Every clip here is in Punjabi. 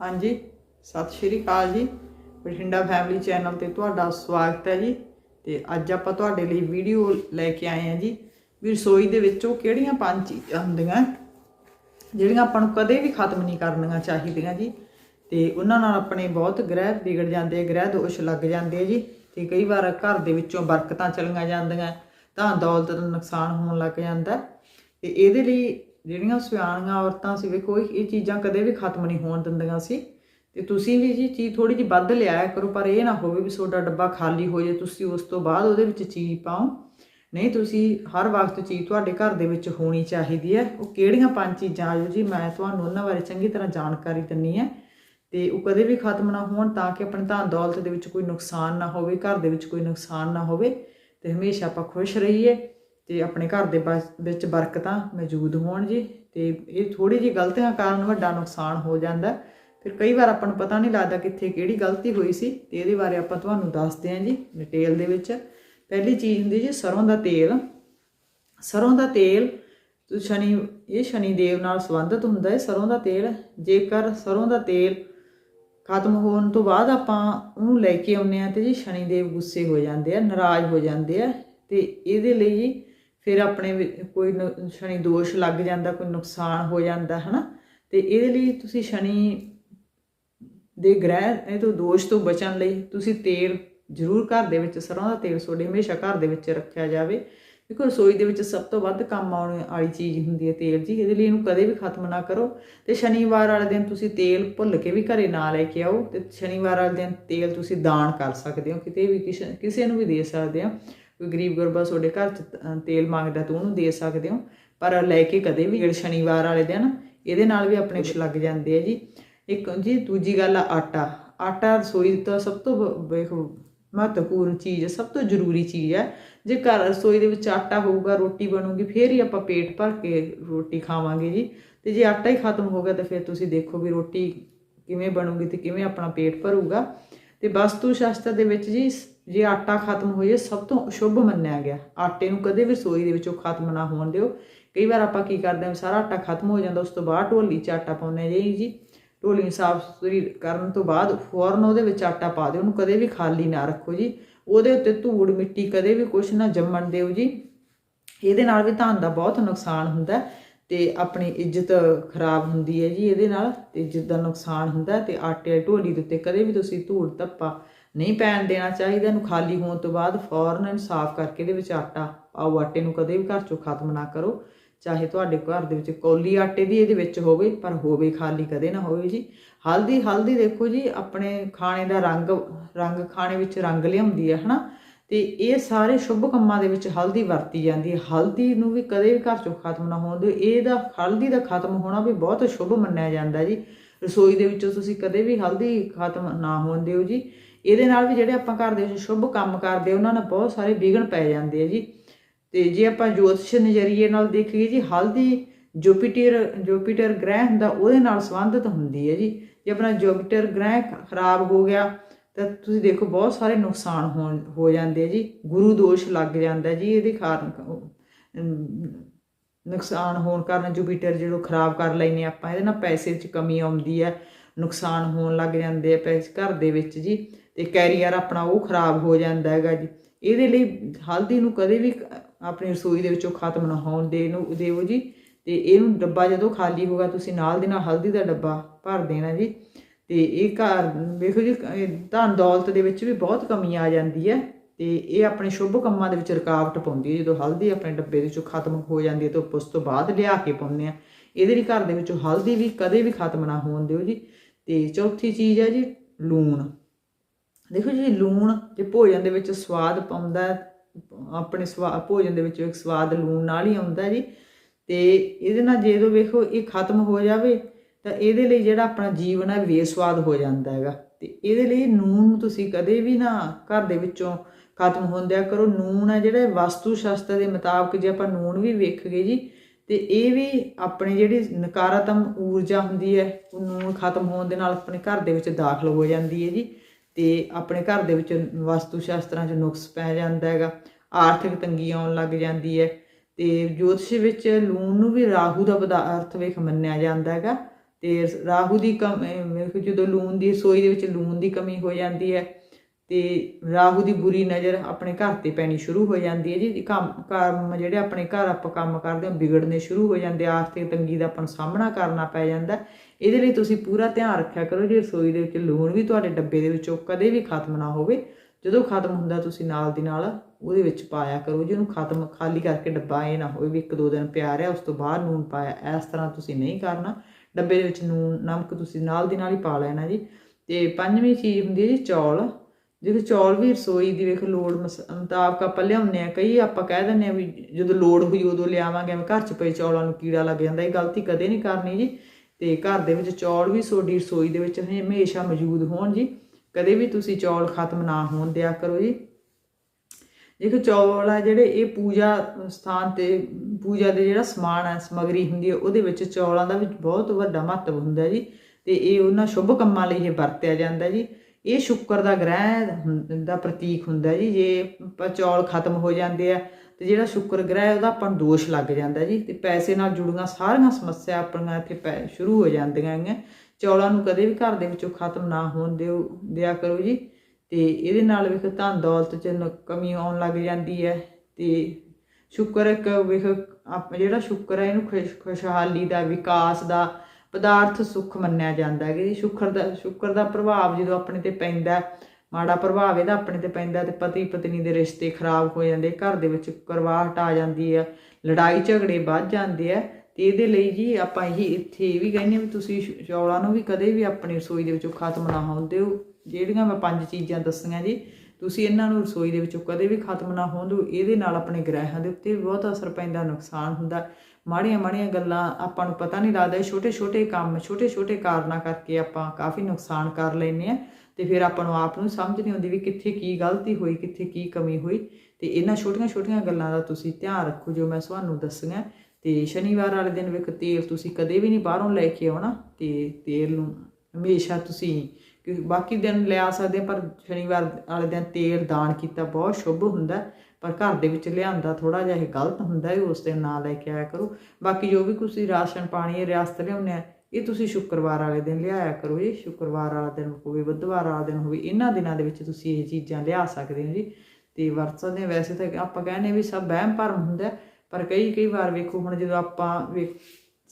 ਹਾਂਜੀ, ਸਤਿ ਸ਼੍ਰੀ ਅਕਾਲ ਜੀ। ਬਠਿੰਡਾ ਫੈਮਿਲੀ ਚੈਨਲ ਤੇ ਤੁਹਾਡਾ ਸਵਾਗਤ ਹੈ ਜੀ। ਤੇ ਅੱਜ ਆਪਾਂ ਤੁਹਾਡੇ ਲਈ ਵੀਡੀਓ ਲੈ ਕੇ ਆਏ ਹਾਂ ਜੀ। ਵੀ ਰਸੋਈ ਦੇ ਵਿੱਚ ਉਹ ਕਿਹੜੀਆਂ ਪੰਜ ਚੀਜ਼ਾਂ ਹੁੰਦੀਆਂ, ਜਿਹੜੀਆਂ ਆਪਾਂ ਨੂੰ ਕਦੇ ਵੀ ਖਤਮ ਨਹੀਂ ਕਰਨੀਆਂ ਚਾਹੀਦੀਆਂ ਜੀ। ਤੇ ਉਹਨਾਂ ਨਾਲ ਆਪਣੇ ਬਹੁਤ ਗ੍ਰਹਿ ਵਿਗੜ ਜਾਂਦੇ ਗ੍ਰਹਿ ਦੋਸ਼ ਲੱਗ ਜਾਂਦੇ ਆ ਜੀ। ਤੇ ਕਈ ਵਾਰ ਘਰ ਦੇ ਵਿੱਚੋਂ ਬਰਕਤਾਂ ਚਲੀਆਂ ਜਾਂਦੀਆਂ, ਤਾਂ ਦੌਲਤ ਦਾ ਨੁਕਸਾਨ ਹੋਣ ਲੱਗ ਜਾਂਦਾ। ਤੇ ਇਹਦੇ ਲਈ ਜਿਹੜੀਆਂ ਸਿਆਣੀਆਂ ਔਰਤਾਂ ਸੀ, ਵੇਖੋ, ਇਹ ਇਹ ਚੀਜ਼ਾਂ ਕਦੇ ਵੀ ਖਤਮ ਨਹੀਂ ਹੋਣ ਦਿੰਦੀਆਂ ਸੀ। ਤੇ ਤੁਸੀਂ ਵੀ ਜੀ ਚੀਜ਼ ਥੋੜੀ ਜਿਹੀ ਵੱਧ ਲਿਆਇਆ ਕਰੋ, ਪਰ ਇਹ ਨਾ ਹੋਵੇ ਵੀ ਤੁਹਾਡਾ ਡੱਬਾ ਖਾਲੀ ਹੋ ਜਾਏ, ਤੁਸੀਂ ਉਸ ਤੋਂ ਬਾਅਦ ਉਹਦੇ ਵਿੱਚ ਚੀਜ਼ ਪਾਓ। ਨਹੀਂ, ਤੁਸੀਂ ਹਰ ਵਕਤ ਚੀਜ਼ ਤੁਹਾਡੇ ਘਰ ਦੇ ਵਿੱਚ ਹੋਣੀ ਚਾਹੀਦੀ ਹੈ। ਉਹ ਕਿਹੜੀਆਂ ਪੰਜ ਚੀਜ਼ਾਂ ਆਜੋ ਜੀ, ਮੈਂ ਤੁਹਾਨੂੰ ਉਹਨਾਂ ਬਾਰੇ ਚੰਗੀ ਤਰ੍ਹਾਂ ਜਾਣਕਾਰੀ ਦਿੰਨੀ ਹੈ। ਤੇ ਉਹ ਕਦੇ ਵੀ ਖਤਮ ਨਾ ਹੋਣ ਤਾਂ ਕਿ ਆਪਣੇ ਧਨ ਦੌਲਤ ਦੇ ਵਿੱਚ ਕੋਈ ਨੁਕਸਾਨ ਨਾ ਹੋਵੇ, ਘਰ ਦੇ ਵਿੱਚ ਕੋਈ ਨੁਕਸਾਨ ਨਾ ਹੋਵੇ। ਤੇ ਹਮੇਸ਼ਾ ਆਪਾਂ ਖੁਸ਼ ਰਹੀਏ। ਤੇ ਆਪਣੇ ਘਰ ਦੇ ਬਸ- ਵਿੱਚ ਬਰਕਤਾਂ ਮੌਜੂਦ ਹੋਣ ਜੀ, ਤੇ ਇਹ ਥੋੜੀ ਜਿਹੀ ਗਲਤੀਆਂ ਕਾਰਨ ਵੱਡਾ ਨੁਕਸਾਨ ਹੋ ਜਾਂਦਾ। ਫਿਰ ਕਈ ਵਾਰ ਆਪਾਂ ਨੂੰ ਪਤਾ ਨਹੀਂ ਲੱਗਦਾ ਕਿੱਥੇ ਕਿਹੜੀ ਗਲਤੀ ਹੋਈ ਸੀ, ਤੇ ਇਹਦੇ ਬਾਰੇ ਆਪਾਂ ਤੁਹਾਨੂੰ ਦੱਸਦੇ ਹਾਂ ਜੀ ਡਿਟੇਲ ਦੇ ਵਿੱਚ। ਪਹਿਲੀ ਚੀਜ਼ ਹੁੰਦੀ ਜੀ ਸਰੋਂ ਦਾ ਤੇਲ। ਸਰੋਂ ਦਾ ਤੇਲ ਸ਼ਨੀ, ਇਹ ਸ਼ਨੀ ਦੇਵ ਨਾਲ ਸੰਬੰਧਿਤ ਹੁੰਦਾ ਹੈ, ਸਰੋਂ ਦਾ ਤੇਲ। ਜੇਕਰ ਸਰੋਂ ਦਾ ਤੇਲ ਖਤਮ ਹੋਣ ਤੋਂ ਬਾਅਦ ਆਪਾਂ ਉਹਨੂੰ ਲੈ ਕੇ ਆਉਂਦੇ ਆ ਤੇ ਜੀ ਸ਼ਨੀ ਦੇਵ ਗੁੱਸੇ ਹੋ ਜਾਂਦੇ ਆ, ਨਾਰਾਜ਼ ਹੋ ਜਾਂਦੇ ਆ, ਤੇ ਇਹਦੇ ਲਈ ਫਿਰ ਆਪਣੇ ਕੋਈ ਨ- ਸ਼ਨੀ ਦੋਸ਼ ਲੱਗ ਜਾਂਦਾ, ਕੋਈ ਨੁਕਸਾਨ ਹੋ ਜਾਂਦਾ, ਹਨਾ? ਤੇ ਇਹਦੇ ਲਈ ਤੁਸੀਂ ਸ਼ਨੀ ਦੇ ਗ੍ਰਹਿ, ਇਹ ਤੋਂ ਦੋਸ਼ ਤੋਂ ਬਚਣ ਲਈ ਤੁਸੀਂ ਤੇਲ ਜ਼ਰੂਰ ਘਰ ਦੇ ਵਿੱਚ, ਸਰੋਂ ਦਾ ਤੇਲ ਤੁਹਾਡੇ ਹਮੇਸ਼ਾ ਘਰ ਦੇ ਵਿੱਚ ਰੱਖਿਆ ਜਾਵੇ। ਕਿਉਂਕਿ ਰਸੋਈ ਦੇ ਵਿੱਚ ਸਭ ਤੋਂ ਵੱਧ ਕੰਮ ਆਉਣ ਵਾਲੀ ਚੀਜ਼ ਹੁੰਦੀ ਹੈ ਤੇਲ ਜੀ, ਇਹਦੇ ਲਈ ਇਹਨੂੰ ਕਦੇ ਵੀ ਖਤਮ ਨਾ ਕਰੋ। ਤੇ ਸ਼ਨੀਵਾਰ ਵਾਲੇ ਦਿਨ ਤੁਸੀਂ ਤੇਲ ਭੁੱਲ ਕੇ ਵੀ ਘਰੇ ਨਾ ਲੈ ਕੇ ਆਓ, ਤੇ ਸ਼ਨੀਵਾਰ ਵਾਲੇ ਦਿਨ ਤੇਲ ਤੁਸੀਂ ਦਾਨ ਕਰ ਸਕਦੇ ਹੋ, ਕਿਤੇ ਵੀ ਕਿਸੇ ਕਿਸੇ ਨੂੰ ਵੀ ਦੇ ਸਕਦੇ ਹੋ। ਕੋਈ ਗਰੀਬ ਗੁਰਬਾ ਤੁਹਾਡੇ ਘਰ ਚ ਤੇਲ ਮੰਗਦਾ ਤਾਂ, ਉਹਨੂੰ ਦੇ ਸਕਦੇ ਹੋ। ਪਰ ਲੈ ਕੇ ਕਦੇ ਵੀ, ਜਿਹੜੇ ਸ਼ਨੀਵਾਰ ਵਾਲੇ ਦਿਨ, ਇਹਦੇ ਨਾਲ ਵੀ ਆਪਣੇ ਕੁਛ ਲੱਗ ਜਾਂਦੇ ਆ ਜੀ। ਇੱਕ ਜੀ, ਦੂਜੀ ਗੱਲ ਆ, ਆਟਾ। ਆਟਾ ਰਸੋਈ ਦਾ ਸਭ ਤੋਂ ਬ- ਮਹੱਤਵਪੂਰਨ ਚੀਜ਼ ਹੈ ਸਭ ਤੋਂ ਜ਼ਰੂਰੀ ਚੀਜ਼ ਹੈ ਜੇ ਘਰ ਰਸੋਈ ਦੇ ਵਿੱਚ ਆਟਾ ਹੋਊਗਾ, ਰੋਟੀ ਬਣੂਗੀ, ਫਿਰ ਹੀ ਆਪਾਂ ਪੇਟ ਭਰ ਕੇ ਰੋਟੀ ਖਾਵਾਂਗੇ ਜੀ। ਤੇ ਜੇ ਆਟਾ ਹੀ ਖਤਮ ਹੋ ਗਿਆ, ਤਾਂ ਫਿਰ ਤੁਸੀਂ ਦੇਖੋ ਵੀ ਰੋਟੀ ਕਿਵੇਂ ਬਣੂਗੀ ਤੇ ਕਿਵੇਂ ਆਪਣਾ ਪੇਟ ਭਰੂਗਾ। ਤੇ ਵਸਤੂ ਸ਼ਾਸਤਰ ਦੇ ਵਿੱਚ ਜੀ ਜੇ ਆਟਾ ਖਤਮ ਹੋ ਜਾਏ ਸਭ ਤੋਂ ਅਸ਼ੁੱਭ ਮੰਨਿਆ ਗਿਆ। ਆਟੇ ਨੂੰ ਕਦੇ ਵੀ ਰਸੋਈ ਦੇ ਵਿੱਚੋਂ ਖਤਮ ਨਾ ਹੋਣ ਦਿਓ। ਕਈ ਵਾਰ ਆਪਾਂ ਕੀ ਕਰਦੇ ਹਾਂ, ਸਾਰਾ ਆਟਾ ਖਤਮ ਹੋ ਜਾਂਦਾ, ਉਸ ਤੋਂ ਬਾਅਦ ਢੋਲੀ 'ਚ ਆਟਾ ਪਾਉਂਦੇ ਹਾਂ ਜੀ। ਜੀ ਢੋਲੀ ਨੂੰ ਸਾਫ਼ ਸੁਥਰੀ ਕਰਨ ਤੋਂ ਬਾਅਦ ਫੌਰਨ ਉਹਦੇ ਵਿੱਚ ਆਟਾ ਪਾ ਦਿਓ, ਉਹਨੂੰ ਕਦੇ ਵੀ ਖਾਲੀ ਨਾ ਰੱਖੋ ਜੀ। ਉਹਦੇ ਉੱਤੇ ਧੂੜ ਮਿੱਟੀ ਕਦੇ ਵੀ ਕੁਛ ਨਾ ਜੰਮਣ ਦਿਓ ਜੀ। ਇਹਦੇ ਨਾਲ ਵੀ ਧਨ ਦਾ ਬਹੁਤ ਨੁਕਸਾਨ ਹੁੰਦਾ ਤੇ ਆਪਣੀ ਇੱਜ਼ਤ ਖਰਾਬ ਹੁੰਦੀ ਹੈ ਜੀ ਇਹਦੇ ਨਾਲ। ਤੇ ਇੱਜ਼ਤ ਦਾ ਨੁਕਸਾਨ ਹੁੰਦਾ ਤੇ ਆਟੇ ਦੀ ਢੋਲੀ ਦੇ ਉੱਤੇ ਕਦੇ ਵੀ ਤੁਸੀਂ ਧੂੜ ਧੱਪਾ ਨਹੀਂ ਪੈਣ ਦੇਣਾ ਚਾਹੀਦਾ, ਇਹਨੂੰ ਖਾਲੀ ਹੋਣ ਤੋਂ ਬਾਅਦ ਫੌਰਨ ਇਹਨੂੰ ਸਾਫ਼ ਕਰਕੇ ਇਹਦੇ ਵਿੱਚ ਆਟਾ ਪਾਓ। ਆਟੇ ਨੂੰ ਕਦੇ ਵੀ ਘਰ ਚੋਂ ਖਤਮ ਨਾ ਕਰੋ। ਚਾਹੇ ਤੁਹਾਡੇ ਘਰ ਦੇ ਵਿੱਚ ਕੌਲੀ ਆਟੇ ਦੀ ਇਹਦੇ ਵਿੱਚ ਹੋਵੇ, ਪਰ ਹੋਵੇ ਖਾਲੀ ਕਦੇ ਨਾ ਹੋਵੇ ਜੀ। ਹਲਦੀ ਹਲਦੀ ਦੇਖੋ ਜੀ, ਆਪਣੇ ਖਾਣੇ ਦਾ ਰੰਗ ਰੰਗ ਖਾਣੇ ਵਿੱਚ ਰੰਗ ਲਿਆਉਂਦੀ ਹੈ, ਹਨਾ? ਤੇ ਇਹ ਸਾਰੇ ਸ਼ੁਭ ਕੰਮਾਂ ਦੇ ਵਿੱਚ ਹਲਦੀ ਵਰਤੀ ਜਾਂਦੀ ਹੈ। ਹਲਦੀ ਨੂੰ ਵੀ ਕਦੇ ਵੀ ਘਰ ਚੋਂ ਖਤਮ ਨਾ ਹੋਣ ਦਿਓ। ਇਹਦਾ ਹਲਦੀ ਦਾ ਖਤਮ ਹੋਣਾ ਵੀ ਬਹੁਤ ਸ਼ੁਭ ਮੰਨਿਆ ਜਾਂਦਾ ਜੀ। ਰਸੋਈ ਦੇ ਵਿੱਚੋਂ ਤੁਸੀਂ ਕਦੇ ਵੀ ਹਲਦੀ ਖਤਮ ਨਾ ਹੋਣ ਦਿਓ ਜੀ। ਇਹਦੇ ਨਾਲ ਵੀ ਜਿਹੜੇ ਆਪਾਂ ਘਰ ਦੇ ਵਿੱਚ ਸ਼ੁਭ ਕੰਮ ਕਰਦੇ, ਉਹਨਾਂ ਨਾਲ ਬਹੁਤ ਸਾਰੇ ਵਿਘਨ ਪੈ ਜਾਂਦੇ ਆ ਜੀ। ਤੇ ਜੇ ਆਪਾਂ ਜੋਤਿਸ਼ ਨਜ਼ਰੀਏ ਨਾਲ ਦੇਖੀਏ ਜੀ ਹਲਦੀ ਜੁਪੀਟਰ ਜੁਪੀਟਰ ਗ੍ਰਹਿ ਹੁੰਦਾ, ਉਹਦੇ ਨਾਲ ਸੰਬੰਧਿਤ ਹੁੰਦੀ ਹੈ ਜੀ। ਜੇ ਆਪਣਾ ਜੁਪੀਟਰ ਗ੍ਰਹਿ ਖਰਾਬ ਹੋ ਗਿਆ, ਤਾਂ ਤੁਸੀਂ ਦੇਖੋ ਬਹੁਤ ਸਾਰੇ ਨੁਕਸਾਨ ਹੋਣ, ਹੋ ਜਾਂਦੇ ਆ ਜੀ। ਗੁਰੂ ਦੋਸ਼ ਲੱਗ ਜਾਂਦਾ ਜੀ, ਇਹਦੇ ਕਾਰਨ ਨੁਕਸਾਨ ਹੋਣ ਕਾਰਨ ਜੁਪੀਟਰ ਜਿਹੜਾ ਖਰਾਬ ਕਰ ਲੈਨੇ ਆਪਾਂ। ਇਹਦੇ ਨਾਲ ਪੈਸੇ 'ਚ ਕਮੀ ਆਉਂਦੀ ਹੈ, ਨੁਕਸਾਨ ਹੋਣ ਲੱਗ ਜਾਂਦੇ ਆ ਪੈਸੇ ਘਰ ਦੇ ਵਿੱਚ ਜੀ। ਤੇ ਕੈਰੀਅਰ ਆਪਣਾ ਉਹ ਖਰਾਬ ਹੋ ਜਾਂਦਾ ਹੈਗਾ ਜੀ। ਇਹਦੇ ਲਈ ਹਲਦੀ ਨੂੰ ਕਦੇ ਵੀ ਆਪਣੀ ਰਸੋਈ ਦੇ ਵਿੱਚੋਂ ਖਤਮ ਨਾ ਹੋਣ ਦੇ ਨੂੰ ਦੇਵੋ ਜੀ। ਤੇ ਇਹਨੂੰ ਡੱਬਾ ਜਦੋਂ ਖਾਲੀ ਹੋਗਾ ਤੁਸੀਂ ਨਾਲ ਦੀ ਨਾਲ ਹਲਦੀ ਦਾ ਡੱਬਾ ਭਰ ਦੇਣਾ ਜੀ। ਤੇ ਇਹ ਘਰ ਵੇਖੋ ਜੀ ਧਨ ਦੌਲਤ ਦੇ ਵਿੱਚ ਵੀ ਬਹੁਤ ਕਮੀ ਆ ਜਾਂਦੀ ਹੈ। ਤੇ ਇਹ ਆਪਣੇ ਸ਼ੁਭ ਕੰਮਾਂ ਦੇ ਵਿੱਚ ਰੁਕਾਵਟ ਪਾਉਂਦੀ ਹੈ। ਜਦੋਂ ਹਲਦੀ ਆਪਣੇ ਡੱਬੇ ਦੇ ਵਿੱਚੋਂ ਖਤਮ ਹੋ ਜਾਂਦੀ ਹੈ, ਤਾਂ ਉਸ ਤੋਂ ਬਾਅਦ ਲਿਆ ਕੇ ਪਾਉਂਦੇ ਆ ਇਹਦੇ ਲਈ ਘਰ ਦੇ ਵਿੱਚੋਂ ਹਲਦੀ ਵੀ ਕਦੇ ਵੀ ਖਤਮ ਨਾ ਹੋਣ ਦਿਓ ਜੀ। ਤੇ ਚੌਥੀ ਚੀਜ਼ ਹੈ ਜੀ, ਲੂਣ। ਦੇਖੋ ਜੀ, ਲੂਣ ਜੇ ਭੋਜਨ ਦੇ ਵਿੱਚ ਸਵਾਦ ਪਾਉਂਦਾ ਆਪਣੇ ਸਵਾਦ ਭੋਜਨ ਦੇ ਵਿੱਚ ਇੱਕ ਸਵਾਦ ਲੂਣ ਨਾਲ ਹੀ ਆਉਂਦਾ ਜੀ। ਤੇ ਇਹਦੇ ਨਾਲ ਜਦੋਂ ਵੇਖੋ, ਇਹ ਖਤਮ ਹੋ ਜਾਵੇ, ਤਾਂ ਇਹਦੇ ਲਈ ਜਿਹੜਾ ਆਪਣਾ ਜੀਵਨ ਹੈ ਬੇਸਵਾਦ ਹੋ ਜਾਂਦਾ ਹੈਗਾ। ਤੇ ਇਹਦੇ ਲਈ ਨੂਨ ਨੂੰ ਤੁਸੀਂ ਕਦੇ ਵੀ ਨਾ ਘਰ ਦੇ ਵਿੱਚੋਂ ਖਤਮ ਹੁੰਦਿਆ ਕਰੋ। ਨੂਨ ਹੈ ਜਿਹੜਾ ਵਾਸਤੂ ਸ਼ਾਸਤਰ ਦੇ ਮੁਤਾਬਕ ਜੇ ਆਪਾਂ ਨੂਨ ਵੀ ਵੇਖ ਗਏ ਜੀ, ਤੇ ਇਹ ਵੀ ਆਪਣੀ ਜਿਹੜੀ ਨਕਾਰਾਤਮਕ ਊਰਜਾ ਹੁੰਦੀ ਹੈ, ਉਹ ਨੂਨ ਖਤਮ ਹੋਣ ਦੇ ਨਾਲ ਆਪਣੇ ਘਰ ਦੇ ਵਿੱਚ ਦਾਖਲ ਹੋ ਜਾਂਦੀ ਹੈ ਜੀ। ਤੇ ਆਪਣੇ ਘਰ ਦੇ ਵਿੱਚ ਵਾਸਤੂ ਸ਼ਾਸਤਰਾਂ 'ਚ ਨੁਕਸ ਪੈ ਜਾਂਦਾ ਹੈਗਾ, ਆਰਥਿਕ ਤੰਗੀ ਆਉਣ ਲੱਗ ਜਾਂਦੀ ਹੈ ਤੇ ਜੋਤਿਸ਼ ਵਿੱਚ ਲੂਣ ਨੂੰ ਵੀ ਰਾਹੂ ਦਾ ਪਦਾਰਥ ਵੇਖ ਮੰਨਿਆ ਜਾਂਦਾ ਹੈਗਾ ਤੇ ਰਾਹੂ ਦੀ ਕਮ, ਜਦੋਂ ਲੂਣ ਦੀ ਰਸੋਈ ਦੇ ਵਿੱਚ ਲੂਣ ਦੀ ਕਮੀ ਹੋ ਜਾਂਦੀ ਹੈ ਤੇ ਰਾਹੂ ਦੀ ਬੁਰੀ ਨਜ਼ਰ ਆਪਣੇ ਘਰ ਤੇ ਪੈਣੀ ਸ਼ੁਰੂ ਹੋ ਜਾਂਦੀ ਹੈ ਜੀ। ਕੰਮ ਕੰਮ ਜਿਹੜੇ ਆਪਣੇ ਘਰ ਆਪਾਂ ਕੰਮ ਕਰਦੇ ਹਾਂ, ਵਿਗੜਨੇ ਸ਼ੁਰੂ ਹੋ ਜਾਂਦੇ ਆਰਥਿਕ ਤੰਗੀ ਦਾ ਆਪਾਂ ਨੂੰ ਸਾਹਮਣਾ ਕਰਨਾ ਪੈ ਜਾਂਦਾ ਇਹਦੇ ਲਈ ਤੁਸੀਂ ਪੂਰਾ ਧਿਆਨ ਰੱਖਿਆ ਕਰੋ ਜੇ ਰਸੋਈ ਦੇ ਵਿੱਚ ਲੂਣ ਵੀ ਤੁਹਾਡੇ ਡੱਬੇ ਦੇ ਵਿੱਚੋਂ ਕਦੇ ਵੀ ਖਤਮ ਨਾ ਹੋਵੇ। ਜਦੋਂ ਖਤਮ ਹੁੰਦਾ ਤੁਸੀਂ ਨਾਲ ਦੀ ਨਾਲ ਉਹਦੇ ਵਿੱਚ ਪਾਇਆ ਕਰੋ ਜੀ ਉਹਨੂੰ ਖਤਮ ਖਾਲੀ ਕਰਕੇ ਡੱਬਾ ਇਹ ਨਾ ਹੋਵੇ ਵੀ ਇੱਕ ਦੋ ਦਿਨ ਪਿਆ ਰਿਹਾ ਉਸ ਤੋਂ ਬਾਅਦ ਨੂਨ ਪਾਇਆ, ਇਸ ਤਰ੍ਹਾਂ ਤੁਸੀਂ ਨਹੀਂ ਕਰਨਾ। ਡੱਬੇ ਦੇ ਵਿੱਚ ਨੂਨ, ਨਮਕ ਤੁਸੀਂ ਨਾਲ ਦੀ ਨਾਲ ਹੀ ਪਾ ਲੈਣਾ ਜੀ। ਤੇ ਪੰਜਵੀਂ ਚੀਜ਼ ਹੁੰਦੀ ਹੈ ਜੀ ਚੌਲ। ਜਿਹੜੇ ਚੌਲ ਵੀ ਰਸੋਈ ਦੀ ਵੇਖ ਲੋੜ ਮਸ- ਮੁਤਾਬਕ ਆਪਾਂ ਲਿਆਉਂਦੇ ਆ ਕਈ ਆਪਾਂ ਕਹਿ ਦਿੰਦੇ ਆ ਵੀ ਜਦੋਂ ਲੋੜ ਹੋਈ ਉਦੋਂ ਲਿਆਵਾਂਗੇ, ਐਵੇਂ ਘਰ 'ਚ ਪਏ ਚੌਲਾਂ ਨੂੰ ਕੀੜਾ ਲੱਗ ਜਾਂਦਾ, ਇਹ ਗਲਤੀ ਕਦੇ ਨਹੀਂ ਕਰਨੀ ਜੀ। ਤੇ ਘਰ ਦੇ ਵਿੱਚ ਚੌਲ ਵੀ ਤੁਹਾਡੀ ਰਸੋਈ ਦੇ ਵਿੱਚ ਹਮੇਸ਼ਾ ਮੌਜੂਦ ਹੋਣ ਜੀ। ਕਦੇ ਵੀ ਤੁਸੀਂ ਚੌਲ ਖਤਮ ਨਾ ਹੋਣ ਦਿਆ ਕਰੋ ਜੀ। ਦੇਖੋ ਚੌਲ ਆ ਜਿਹੜੇ, ਇਹ ਪੂਜਾ ਸਥਾਨ ਤੇ, ਪੂਜਾ ਦੇ ਜਿਹੜਾ ਸਮਾਨ ਹੈ ਸਮਗਰੀ ਹੁੰਦੀ ਹੈ ਉਹਦੇ ਵਿੱਚ ਚੌਲਾਂ ਦਾ ਵੀ ਬਹੁਤ ਵੱਡਾ ਮਹੱਤਵ ਹੁੰਦਾ ਜੀ। ਤੇ ਇਹ ਉਹਨਾਂ ਸ਼ੁਭ ਕੰਮਾਂ ਲਈ ਇਹ ਵਰਤਿਆ ਜਾਂਦਾ ਜੀ। ਇਹ ਸ਼ੁੱਕਰ ਦਾ ਗ੍ਰਹਿ ਹੁੰ- ਦਾ ਪ੍ਰਤੀਕ ਹੁੰਦਾ ਜੀ, ਜੇ ਆਪਾਂ ਚੌਲ ਖਤਮ ਹੋ ਜਾਂਦੇ ਆ, ਤੇ ਜਿਹੜਾ ਸ਼ੁੱਕਰ ਗ੍ਰਹਿ, ਉਹਦਾ ਆਪਾਂ ਨੂੰ ਦੋਸ਼ ਲੱਗ ਜਾਂਦਾ ਜੀ, ਤੇ ਪੈਸੇ ਨਾਲ ਜੁੜੀਆਂ ਸਾਰੀਆਂ ਸਮੱਸਿਆ ਆਪਣੀਆਂ ਇੱਥੇ ਪੈ- ਸ਼ੁਰੂ ਹੋ ਜਾਂਦੀਆਂ ਹੈਗੀਆਂ। ਚੌਲਾਂ ਨੂੰ ਕਦੇ ਵੀ ਘਰ ਦੇ ਵਿੱਚੋਂ ਖਤਮ ਨਾ ਹੋਣ ਦਿਓ, ਦਿਆ ਕਰੋ ਜੀ, ਤੇ ਇਹਦੇ ਨਾਲ ਵੇਖ, ਧਨ ਦੌਲਤ ਚ ਨ- ਕਮੀ ਆਉਣ ਲੱਗ ਜਾਂਦੀ ਹੈ, ਤੇ ਸ਼ੁਕਰ ਇੱਕ ਵੇਖ, ਆਪ, ਜਿਹੜਾ ਸ਼ੁਕਰ ਹੈ, ਇਹਨੂੰ ਖੁਸ਼, ਖੁਸ਼ਹਾਲੀ ਦਾ, ਵਿਕਾਸ ਦਾ ਪਦਾਰਥ ਸੁੱਖ ਮੰਨਿਆ ਜਾਂਦਾ ਹੈ ਕਿ ਸ਼ੁਕਰ ਦਾ ਸ਼ੁਕਰ ਦਾ ਪ੍ਰਭਾਵ ਜਦੋਂ ਆਪਣੇ ਤੇ ਪੈਂਦਾ ਮਾੜਾ ਪ੍ਰਭਾਵ ਇਹਦਾ ਆਪਣੇ ਤੇ ਪੈਂਦਾ ਤੇ ਪਤੀ ਪਤਨੀ ਦੇ ਰਿਸ਼ਤੇ ਖਰਾਬ ਹੋ ਜਾਂਦੇ ਘਰ ਦੇ ਵਿੱਚ ਕਰਵਾਹਟ ਆ ਜਾਂਦੀ ਹੈ, ਲੜਾਈ ਝਗੜੇ ਵੱਧ ਜਾਂਦੇ ਆ ਤੇ ਇਹਦੇ ਲਈ ਜੀ ਆਪਾਂ ਇਹ, ਇੱਥੇ ਇਹ ਵੀ ਕਹਿੰਦੇ ਹਾਂ ਵੀ ਤੁਸੀਂ ਚੌਲਾਂ ਨੂੰ ਵੀ ਕਦੇ ਵੀ ਆਪਣੀ ਰਸੋਈ ਦੇ ਵਿੱਚੋਂ ਖਤਮ ਨਾ ਹੋਣ ਦਿਓ ਜਿਹੜੀਆਂ ਮੈਂ ਪੰਜ ਚੀਜ਼ਾਂ ਦੱਸੀਆਂ ਜੀ, ਤੁਸੀਂ ਇਹਨਾਂ ਨੂੰ ਰਸੋਈ ਦੇ ਵਿੱਚੋਂ ਕਦੇ ਵੀ ਖਤਮ ਨਾ ਹੋਣ ਦਿਓ, ਇਹਦੇ ਨਾਲ ਆਪਣੇ ਗ੍ਰਹਿਾਂ ਦੇ ਉੱਤੇ ਵੀ ਬਹੁਤ ਅਸਰ ਪੈਂਦਾ, ਨੁਕਸਾਨ ਹੁੰਦਾ ਮਾੜੀਆਂ ਮਾੜੀਆਂ ਗੱਲਾਂ ਆਪਾਂ ਨੂੰ ਪਤਾ ਨਹੀਂ ਲੱਗਦਾ ਛੋਟੇ ਛੋਟੇ ਕੰਮ, ਛੋਟੇ ਛੋਟੇ ਕਾਰਨਾਂ ਕਰਕੇ ਆਪਾਂ ਕਾਫੀ ਨੁਕਸਾਨ ਕਰ ਲੈਂਦੇ ਆ ਤੇ ਫਿਰ ਆਪਾਂ ਨੂੰ ਆਪ ਨੂੰ ਸਮਝ ਨਹੀਂ ਆਉਂਦੀ ਵੀ ਕਿੱਥੇ ਕੀ ਗਲਤੀ ਹੋਈ, ਕਿੱਥੇ ਕੀ ਕਮੀ ਹੋਈ ਤੇ ਇਹਨਾਂ ਛੋਟੀਆਂ ਛੋਟੀਆਂ ਗੱਲਾਂ ਦਾ ਤੁਸੀਂ ਧਿਆਨ ਰੱਖੋ ਜੋ ਮੈਂ ਤੁਹਾਨੂੰ ਦੱਸੀਆਂ ਤੇ ਸ਼ਨੀਵਾਰ ਵਾਲੇ ਦਿਨ ਵੇਖ ਤੇਲ ਤੁਸੀਂ ਕਦੇ ਵੀ ਨਹੀਂ ਬਾਹਰੋਂ ਲੈ ਕੇ ਆਉਣਾ ਤੇ ਤੇਲ ਨੂੰ ਹਮੇਸ਼ਾ ਤੁਸੀਂ ਕਿ ਬਾਕੀ ਦਿਨ ਲਿਆ ਸਕਦੇ ਪਰ ਸ਼ਨੀਵਾਰ ਵਾਲੇ ਦਿਨ ਤੇਲ ਦਾਨ ਕੀਤਾ ਬਹੁਤ ਸ਼ੁਭ ਹੁੰਦਾ। ਪਰ ਘਰ ਦੇ ਵਿੱਚ ਲਿਆਂਦਾ ਥੋੜਾ ਜਿਹਾ ਇਹ ਗਲਤ ਹੁੰਦਾ ਹੈ ਉਸ ਦਿਨ ਨਾ ਲੈ ਕੇ ਆਇਆ ਕਰੋ। ਬਾਕੀ ਜੋ ਵੀ ਤੁਸੀਂ ਰਾਸ਼ਨ ਪਾਣੀ ਰਿਆਸਤ ਲਿਆਉਂਦੇ ਆ ਇਹ ਤੁਸੀਂ ਸ਼ੁੱਕਰਵਾਰ ਵਾਲੇ ਦਿਨ ਲਿਆਇਆ ਕਰੋ ਜੀ। ਸ਼ੁੱਕਰਵਾਰ ਵਾਲਾ ਦਿਨ ਹੋਵੇ ਬੁੱਧਵਾਰ ਵਾਲਾ ਦਿਨ ਹੋਵੇ ਇਹਨਾਂ ਦਿਨਾਂ ਦੇ ਵਿੱਚ ਤੁਸੀਂ ਇਹ ਚੀਜ਼ਾਂ ਲਿਆ ਸਕਦੇ ਹੋ ਜੀ। ਤੇ ਵਰਤ ਸਕਦੇ ਵੈਸੇ ਤਾਂ ਆਪਾਂ ਕਹਿੰਦੇ ਵੀ ਸਭ ਵਹਿਮ ਭਰਮ ਹੁੰਦਾ ਪਰ ਕਈ ਕਈ ਵਾਰ ਵੇਖੋ ਹੁਣ ਜਦੋਂ ਆਪਾਂ ਵੇਖ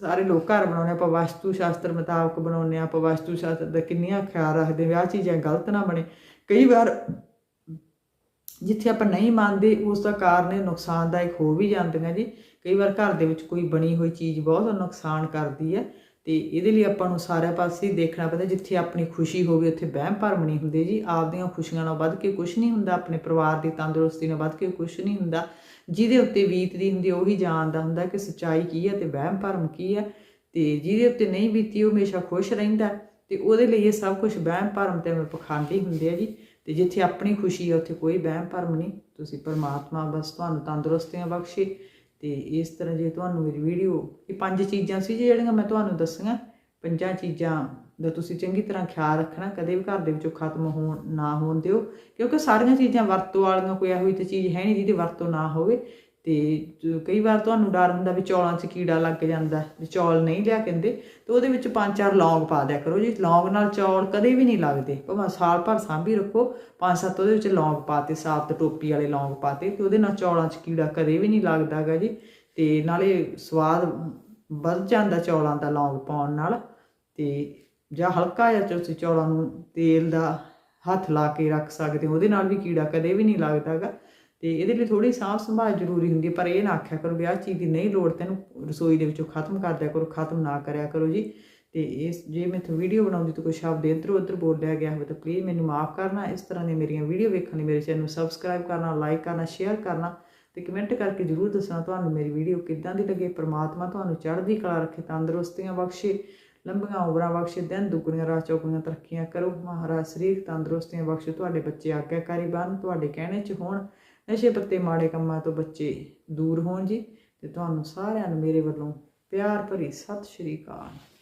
ਸਾਰੇ ਲੋਕ ਘਰ ਬਣਾਉਂਦੇ ਆ, ਆਪਾਂ ਵਾਸਤੂ ਸ਼ਾਸਤਰ ਮੁਤਾਬਕ ਬਣਾਉਂਦੇ ਆ ਆਪਾਂ ਵਾਸਤੂ ਸ਼ਾਸਤਰ ਦਾ ਕਿੰਨੀਆਂ ਖਿਆਲ ਰੱਖਦੇ ਵੀ ਆਹ ਚੀਜ਼ਾਂ ਗਲਤ ਨਾ ਬਣੇ। ਕਈ ਵਾਰ ਜਿੱਥੇ ਆਪਾਂ ਨਹੀਂ ਮੰਨਦੇ, ਉਸ ਦਾ ਕਾਰਨ ਇਹ ਨੁਕਸਾਨਦਾਇਕ ਹੋ ਵੀ ਜਾਂਦੀਆਂ ਜੀ। ਕਈ ਵਾਰ ਘਰ ਦੇ ਵਿੱਚ ਕੋਈ ਬਣੀ ਹੋਈ ਚੀਜ਼ ਬਹੁਤ ਨੁਕਸਾਨ ਕਰਦੀ ਹੈ ਤੇ ਇਹਦੇ ਲਈ ਆਪਾਂ ਨੂੰ ਸਾਰੇ ਪਾਸੇ ਦੇਖਣਾ ਪੈਂਦਾ, ਜਿੱਥੇ ਆਪਣੀ ਖੁਸ਼ੀ ਹੋਵੇ, ਉੱਥੇ ਵਹਿਮ ਭਰਮ ਨਹੀਂ ਹੁੰਦੇ ਜੀ। ਆਪਦੀਆਂ ਖੁਸ਼ੀਆਂ ਨਾਲ ਵੱਧ ਕੇ ਕੁਝ ਨਹੀਂ ਹੁੰਦਾ, ਆਪਣੇ ਪਰਿਵਾਰ ਦੀ ਤੰਦਰੁਸਤੀ ਨਾਲ ਵੱਧ ਕੇ ਕੁਝ ਨਹੀਂ ਹੁੰਦਾ। ਜਿਹਦੇ ਉੱਤੇ ਬੀਤਦੀ ਹੁੰਦੀ, ਉਹੀ ਜਾਣਦਾ ਹੁੰਦਾ ਕਿ ਸੱਚਾਈ ਕੀ ਹੈ ਤੇ ਵਹਿਮ ਭਰਮ ਕੀ ਹੈ। ਤੇ ਜਿਹਦੇ ਉੱਤੇ ਨਹੀਂ ਬੀਤੀ, ਉਹ ਹਮੇਸ਼ਾ ਖੁਸ਼ ਰਹਿੰਦਾ ਤੇ ਉਹਦੇ ਲਈ ਇਹ ਸਭ ਕੁਝ ਵਹਿਮ ਭਰਮ ਤੇ ਪਖੰਡੀ ਹੁੰਦੇ ਆ ਜੀ। ਤੇ ਜਿੱਥੇ ਆਪਣੀ ਖੁਸ਼ੀ ਹੈ ਉੱਥੇ ਕੋਈ ਵਹਿਮ ਭਰਮ ਨਹੀਂ। ਤੁਸੀਂ ਪਰਮਾਤਮਾ ਬਸ ਤੁਹਾਨੂੰ ਤੰਦਰੁਸਤੀਆਂ ਬਖਸ਼ੇ ਤੇ ਇਸ ਤਰ੍ਹਾਂ ਜੇ ਤੁਹਾਨੂੰ ਮੇਰੀ ਵੀਡੀਓ, ਇਹ ਪੰਜ ਚੀਜ਼ਾਂ ਸੀ ਜੀ ਜਿਹੜੀਆਂ ਮੈਂ ਤੁਹਾਨੂੰ ਦੱਸੀਆਂ। ਪੰਜਾਂ ਚੀਜ਼ਾਂ ਦਾ ਤੁਸੀਂ ਚੰਗੀ ਤਰ੍ਹਾਂ ਖਿਆਲ ਰੱਖਣਾ, ਕਦੇ ਵੀ ਘਰ ਦੇ ਵਿੱਚੋਂ ਖਤਮ ਹੋਣ, ਨਾ ਹੋਣ ਦਿਓ। ਕਿਉਂਕਿ ਸਾਰੀਆਂ ਚੀਜ਼ਾਂ ਵਰਤੋਂ ਵਾਲੀਆਂ ਕੋਈ ਇਹੋ ਜਿਹੀ ਚੀਜ਼ ਹੈ ਨਹੀਂ ਜਿਹਦੀ ਵਰਤੋਂ ਨਾ ਹੋਵੇ। ਤੇ ਕਈ ਵਾਰ ਤੁਹਾਨੂੰ ਡਰ ਹੁੰਦਾ ਵੀ ਚੌਲਾਂ 'ਚ ਕੀੜਾ ਲੱਗ ਜਾਂਦਾ, ਵੀ ਚੌਲ ਨਹੀਂ ਲਿਆ ਕਹਿੰਦੇ, ਤੇ ਉਹਦੇ ਵਿੱਚ ਪੰਜ ਚਾਰ ਲੌਂਗ ਪਾ ਦਿਆ ਕਰੋ। ਜੀ ਲੌਂਗ ਨਾਲ ਚੌਲ ਕਦੇ ਵੀ ਨਹੀਂ ਲੱਗਦੇ, ਭਾਵੇਂ ਸਾਲ ਭਰ ਸਾਂਭੀ ਰੱਖੋ, ਪੰਜ ਸੱਤ ਉਹਦੇ ਵਿੱਚ ਲੌਂਗ ਪਾਤੇ, ਸਾਫ਼ ਤੇ ਟੋਪੀ ਵਾਲੇ ਲੌਂਗ ਪਾਤੇ, ਤੇ ਉਹਦੇ ਨਾਲ ਚੌਲਾਂ 'ਚ ਕੀੜਾ ਕਦੇ ਵੀ ਨਹੀਂ ਲੱਗਦਾਗਾ ਜੀ। ਤੇ ਨਾਲੇ ਸਵਾਦ ਵੱਧ ਜਾਂਦਾ ਚੌਲਾਂ ਦਾ ਲੌਂਗ ਪਾਉਣ ਨਾਲ, ਤੇ ਜਾਂ ਹਲਕਾ ਜਿਹਾ ਤੁਸੀਂ ਚੌਲਾਂ ਨੂੰ ਤੇਲ ਦਾ ਹੱਥ ਲਾ ਕੇ ਰੱਖ ਸਕਦੇ ਹੋ, ਉਹਦੇ ਨਾਲ ਵੀ ਕੀੜਾ ਕਦੇ ਵੀ ਨਹੀਂ ਲੱਗਦਾਗਾ ਤੇ ਇਹਦੇ ਲਈ ਥੋੜੀ ਸਾਂਭ ਸੰਭਾਲ ਜ਼ਰੂਰੀ ਹੁੰਦੀ ਹੈ, ਪਰ ਇਹ ਨਾ ਆਖਿਆ ਕਰੋ ਵੀ ਆਹ ਚੀਜ਼ ਦੀ ਨਹੀਂ ਲੋੜ ਤੈਨੂੰ ਰਸੋਈ ਦੇ ਵਿੱਚੋਂ ਖਤਮ ਕਰ ਦਿਆ ਕਰੋ ਖਤਮ ਨਾ ਕਰਿਆ ਕਰੋ ਜੀ। ਤੇ ਇਸ ਜੇ ਮੈਂ ਤੁਹਾਨੂੰ ਵੀਡੀਓ ਬਣਾਉਂਦੀ ਤਾਂ ਕੋਈ ਸ਼ਬਦ ਇੱਧਰ ਉੱਧਰ ਬੋਲਿਆ ਗਿਆ ਹੋਵੇ ਤਾਂ ਪਲੀਜ਼ ਮੈਨੂੰ ਮਾਫ ਕਰਨਾ। ਇਸ ਤਰ੍ਹਾਂ ਦੀਆਂ ਮੇਰੀਆਂ ਵੀਡੀਓ ਵੇਖਣ ਲਈ ਮੇਰੇ ਚੈਨਲ ਨੂੰ ਸਬਸਕ੍ਰਾਈਬ ਕਰਨਾ ਲਾਈਕ ਕਰਨਾ ਸ਼ੇਅਰ ਕਰਨਾ ਤੇ ਕਮੈਂਟ ਕਰਕੇ ਜਰੂਰ ਦੱਸਣਾ ਤੁਹਾਨੂੰ ਮੇਰੀ ਵੀਡੀਓ ਕਿੱਦਾਂ ਦੀ ਲੱਗੇ ਪ੍ਰਮਾਤਮਾ ਤੁਹਾਨੂੰ ਚੜ੍ਹਦੀ ਕਲਾ ਰੱਖੇ ਤੰਦਰੁਸਤੀਆਂ ਬਖਸ਼ੇ ਲੰਬੀਆਂ ਉਮਰਾਂ ਬਖਸ਼ੇ ਦਿਨ ਦੁੱਗਣੀਆਂ ਰਾਤ ਚੌਗਣੀਆਂ ਤਰੱਕੀਆਂ ਕਰੋ। ਮਹਾਰਾਜ ਸਰੀਰ ਤੰਦਰੁਸਤੀਆਂ ਬਖਸ਼ੇ ਤੁਹਾਡੇ ਬੱਚੇ ਆਗਿਆਕਾਰੀ ਬਣ ਤੁਹਾਡੇ ਕਹਿਣੇ 'ਚ ਹੋਣ ਨਸ਼ੇ ਪੱਤੇ ਮਾੜੇ ਕੰਮਾਂ ਤੋਂ ਬੱਚੇ ਦੂਰ ਹੋਣ ਜੀ ਤੇ ਤੁਹਾਨੂੰ ਸਾਰਿਆਂ ਨੂੰ ਮੇਰੇ ਵੱਲੋਂ ਪਿਆਰ ਭਰੀ ਸਤਿ ਸ਼੍ਰੀ ਅਕਾਲ।